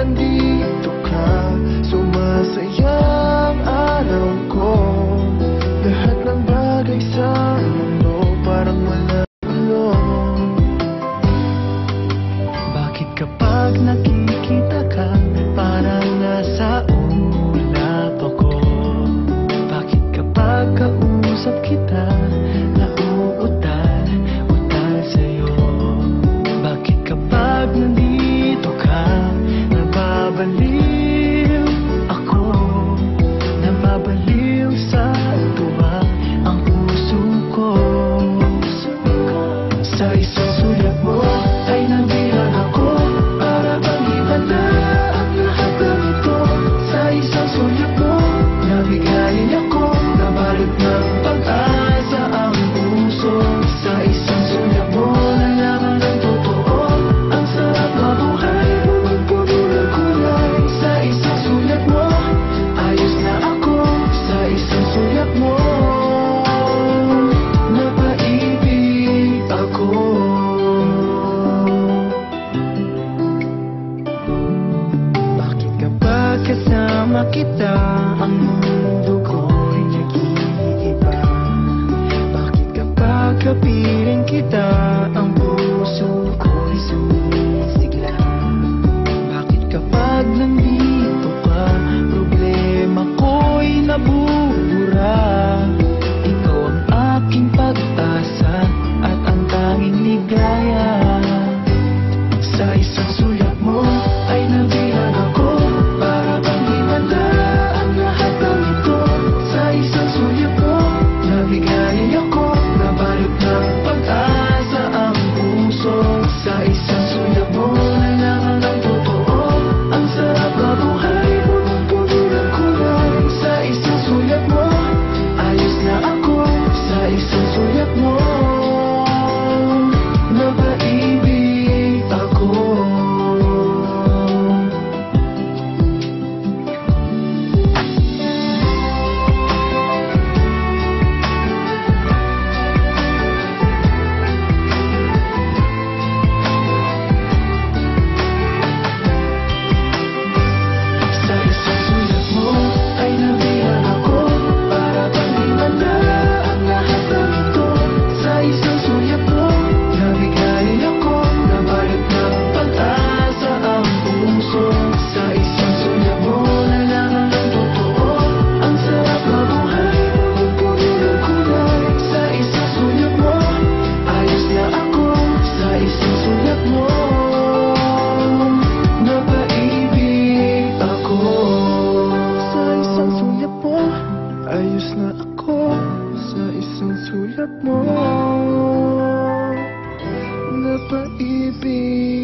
nandito ka Sumasayang araw ko. Lahat ng bagay sa mundo Parang wala Bakit kapag nakita kita Ang mundo ko'y nag-iiba. Kapag kapiling kita Ang puso ko'y sumisigla? Bakit kapag nandito ka Problema ko'y nabubura? Ikaw aking pag-asa At ang tanging ligaya. Sa isang Umaayos na ako sa isang sulat mo. Napaibig